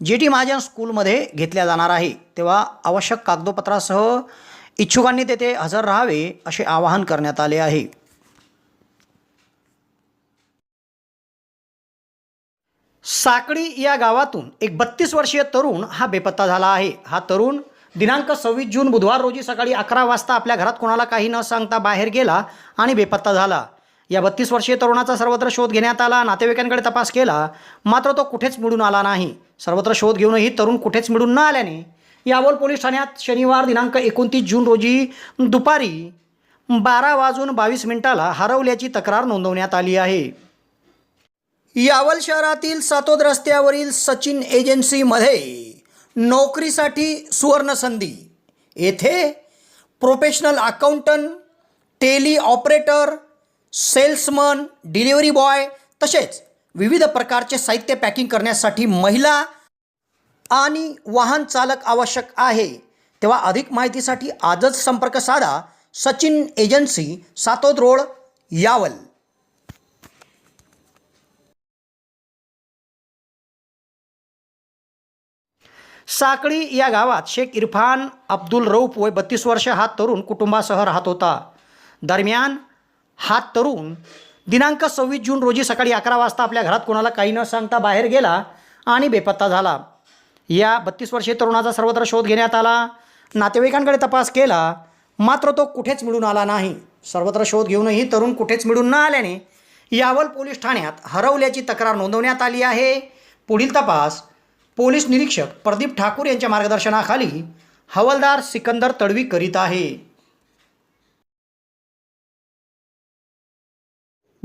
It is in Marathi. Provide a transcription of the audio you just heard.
जे टी महाजन स्कूलमध्ये घेतल्या जाणार आहे तेव्हा आवश्यक कागदोपत्रासह इच्छुकांनी तेथे हजर राहावे असे आवाहन करण्यात आले आहे. साकडी या गावातून एक बत्तीस वर्षीय तरुण हा बेपत्ता झाला आहे. हा तरुण दिनांक सव्वीस जून बुधवार रोजी सकाळी अकरा वाजता आपल्या घरात कोणाला काही न सांगता बाहेर गेला आणि बेपत्ता झाला. या बत्तीस वर्षीय तरुणाचा सर्वत्र शोध घेण्यात आला नातेवाईकांकडे तपास केला मात्र तो कुठेच मिळून आला नाही. सर्वत्र शोध घेऊनही तरुण कुठेच मिळून न आल्याने यावल पोलीस ठाण्यात शनिवार दिनांक एकोणतीस जून रोजी दुपारी बारा वाजून बावीस मिनिटाला हरवल्याची तक्रार नोंदवण्यात आली आहे. यावल शहरातील सातोद रस्त्यावरील सचिन एजन्सीमध्ये नोकरीसाठी सुवर्णसंधी. येथे professional accountant Tally operator salesman delivery boy तसेच विविध प्रकारचे साहित्य पॅकिंग करण्यासाठी महिला आणि वाहन चालक आवश्यक आहे. तेव्हा अधिक माहितीसाठी आजच संपर्क साधा सचिन एजन्सी सातोद रोड यावल. साकळी या गावात शेख इरफान अब्दुल रौफ वय बत्तीस वर्ष हा तरुण कुटुंबासह राहत होता. दरम्यान हा तरुण दिनांक सव्वीस जून रोजी सकाळी अकरा वाजता आपल्या घरात कोणाला काही न सांगता बाहेर गेला आणि बेपत्ता झाला. या बत्तीस वर्षीय तरुणाचा सर्वत्र शोध घेण्यात आला. नातेवाईकांकडे तपास केला मात्र तो कुठेच मिळून आला नाही. सर्वत्र शोध घेऊनही तरुण कुठेच मिळून न आल्याने यावल पोलीस ठाण्यात हरवल्याची तक्रार नोंदवण्यात आली आहे. पुढील तपास पोलीस निरीक्षक प्रदीप ठाकूर यांच्या मार्गदर्शनाखाली हवालदार सिकंदर तडवी करीत आहे.